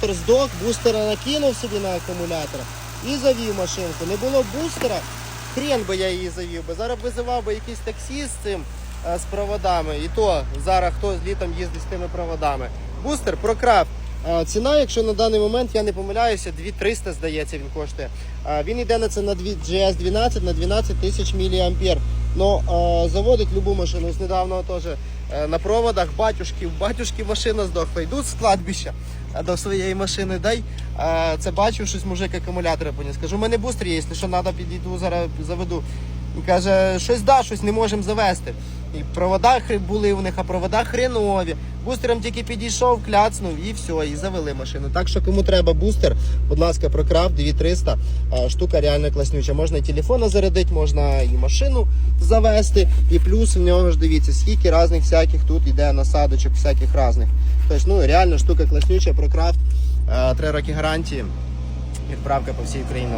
акумулятор здох, бустера накинув собі на акумулятор і завів машинку. Не було бустера, хрен би я її завів би. Зараз визивав би якийсь таксі з цим е, з проводами. І то зараз хто літом їздить з тими проводами. Бустер прокрав. Е, Ціна, якщо на даний момент я не помиляюся, 2300 здається, він коштує. Е, Він йде на це на GS12 на 12 тисяч мА. Ну, заводить любу машину. Ось недавно теж на проводах батюшки, батюшки машина здохла. Йдуть з кладбища до своєї машини. Дай е, це бачив, щось мужик акумулятора поніс. Кажу, у мене бустер є, якщо треба, підійду, зараз заведу. Він каже, щось да, щось не можемо завести. І провода були у них, а провода хренові. Бустером тільки підійшов, кляцнув і все, і завели машину. Так що кому треба бустер, будь ласка, прокрав 2300. Е, Штука реально класнюча. Можна і телефона зарядити, можна і машину завести. І плюс в нього ж дивіться, скільки різних всяких тут йде насадочок, всяких різних. Тобто, ну реально штука класнюча, прокрафт, Е, три роки гарантії. Відправка по всій Україні.